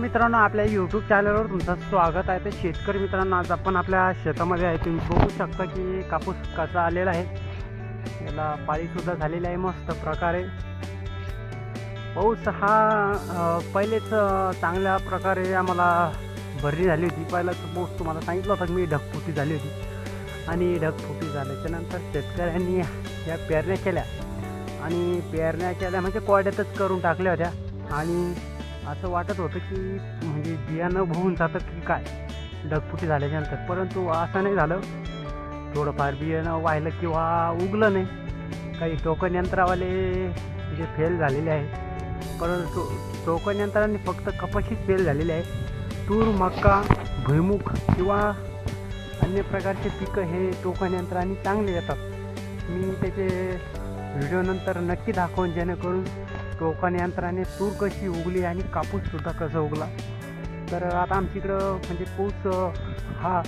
मित्रांनो आपल्या यूट्यूब चॅनलवर तुमचं स्वागत आहे. तर शेतकरी मित्रांनो आज आपण आपल्या शेतामध्ये आहे. तुम्ही बघू शकता की कापूस कसा आलेला आहे. याला पाळीसुद्धा झालेली आहे मस्त प्रकारे. पाऊस हा पहिलेच चांगल्या प्रकारे आम्हाला भरणी झाली होती. पहिलाच पाऊस तुम्हाला सांगितलं होतं मी ढगफुटी झाली होती. आणि ढगफुटी झाल्याच्यानंतर शेतकऱ्यांनी या पेरण्या केल्या. आणि पेरण्या केल्या म्हणजे कोड्यातच करून टाकल्या होत्या. आणि असं वाटत होतं की म्हणजे बियाणं भोवून जातं की काय? ढगफुटी झाल्याच्यानंतर. परंतु असं नाही झालं. थोडंफार बियाणं वाहिलं किंवा उगलं नाही. काही टोकन यंत्रावाले जे फेल झालेले आहे परंतु टोकन यंत्राने फक्त कपाशीच फेल झालेली आहे तूर मका भुईमुख किंवा अन्य प्रकारचे पिकं हे टोकन यंत्राने चांगले येतात मी त्याचे व्हिडिओ नंतर नक्की दाखवून जेणेकरून टोकन यंत्राने तूर कशी उगली आणि कापूससुद्धा कसा उगला? तर आता आमच्याकडं म्हणजे पाऊस हा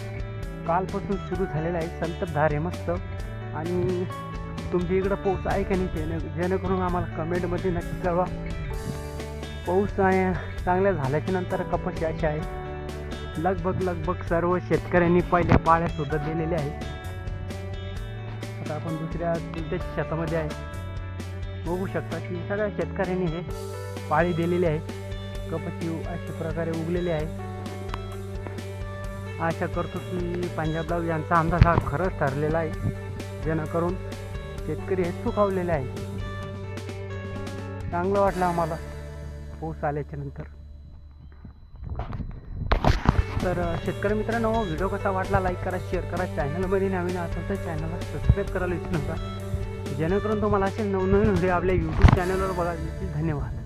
कालपासून सुरू झालेला आहे. संततधार आहे मस्त. आणि तुमच्या इकडं पाऊस आहे का नाही? जेणे जेणेकरून आम्हाला कमेंटमध्ये नक्की कळवा. पाऊस आहे चांगल्या झाल्याच्यानंतर कपाशी अशी आहे. लगभग लगभग सर्व शेतकऱ्यांनी पहिल्या पाळ्यासुद्धा दिलेल्या आहेत. आता आपण दुसऱ्या तुमच्या शेतामध्ये आहे. बघू शकता की सगळ्या शेतकऱ्यांनी हे पाळी दिलेली आहे. कपाशी अशा प्रकारे उगलेली आहे. आशा करतो की पंजाबराव यांचा अंदाज हा खरंच ठरलेला आहे. जेणेकरून शेतकरी हे सुखावलेले आहे चांगलं वाटलं आम्हाला पाऊस आल्याच्यानंतर. तर शेतकरी मित्रांनो व्हिडिओ कसा वाटला लाईक करा शेअर करा. चॅनलमध्ये नवीन असेल तर चॅनलला सबस्क्राईब करायला विसरू नका. जेणेकरून तुम्हाला असे नवनवीन व्हिडिओ आपल्या यूट्यूब चॅनलवर बघा धन्यवाद.